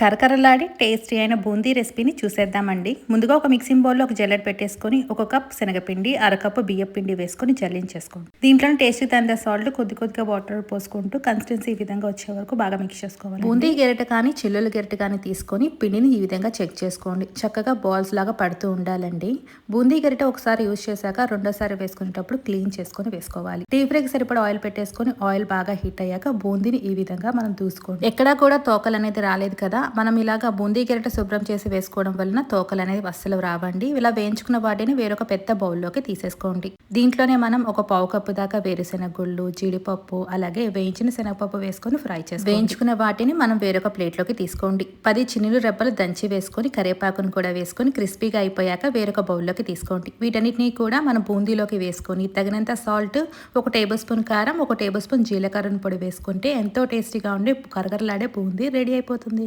కరకరలాడి tasty అయిన బూందీ రెసిపీని చూసేద్దామండి. ముందుగా ఒక మిక్సింగ్ బౌల్లో ఒక జల్లెడ పెట్టేసుకొని ఒక కప్ శనగపిండి అరకప్పు బియ్యం పిండి వేసుకొని జల్లించేసుకోండి. దీంట్లో టేస్ట్ తంద సాల్ట్ కొద్ది కొద్దిగా వాటర్ పోసుకుంటూ కన్సిస్టెన్సీ ఈ విధంగా వచ్చే వరకు బాగా మిక్స్ చేసుకోవాలి. బూందీ గెరట కానీ చిల్లుల గెరట కానీ తీసుకొని పిండిని ఈ విధంగా చెక్ చేసుకోండి. చక్కగా బాల్స్ లాగా పడుతూ ఉండాలండి. బూందీ గెరట ఒకసారి యూజ్ చేశాక రెండోసారి వేసుకునేటప్పుడు క్లీన్ చేసుకొని వేసుకోవాలి. టీ ఫ్రైకి సరిపడా ఆయిల్ పెట్టేసుకొని ఆయిల్ బాగా హీట్ అయ్యాక బూందీని ఈ విధంగా మనం దూసుకోండి. ఎక్కడా కూడా తోకలు అనేది రాలేదు కదా మనం ఇలాగా బూందీ గెరట శుభ్రం చేసి వేసుకోవడం వలన తోకలు అనేది అస్సలు రావండి. ఇలా వేయించుకున్న వాటిని వేరొక పెద్ద బౌల్లోకి తీసేసుకోండి. దీంట్లోనే మనం ఒక పావు కప్పు దాకా వేరుశెనగ గుళ్ళు జీడిపప్పు అలాగే వేయించిన శనగపప్పు వేసుకొని ఫ్రై చేసి వేయించుకున్న వాటిని మనం వేరొక ప్లేట్లోకి తీసుకోండి. పది చిన్నులు రెబ్బలు దంచి వేసుకొని కరివేపాకును కూడా వేసుకొని క్రిస్పీగా అయిపోయాక వేరొక బౌల్లోకి తీసుకోండి. వీటన్నిటినీ కూడా మనం బూందీలోకి వేసుకొని తగినంత సాల్ట్ ఒక టేబుల్ స్పూన్ కారం ఒక టేబుల్ స్పూన్ జీలకర్రను పొడి వేసుకుంటే ఎంతో టేస్టీగా ఉండి కరగరలాడే బూందీ రెడీ అయిపోతుంది.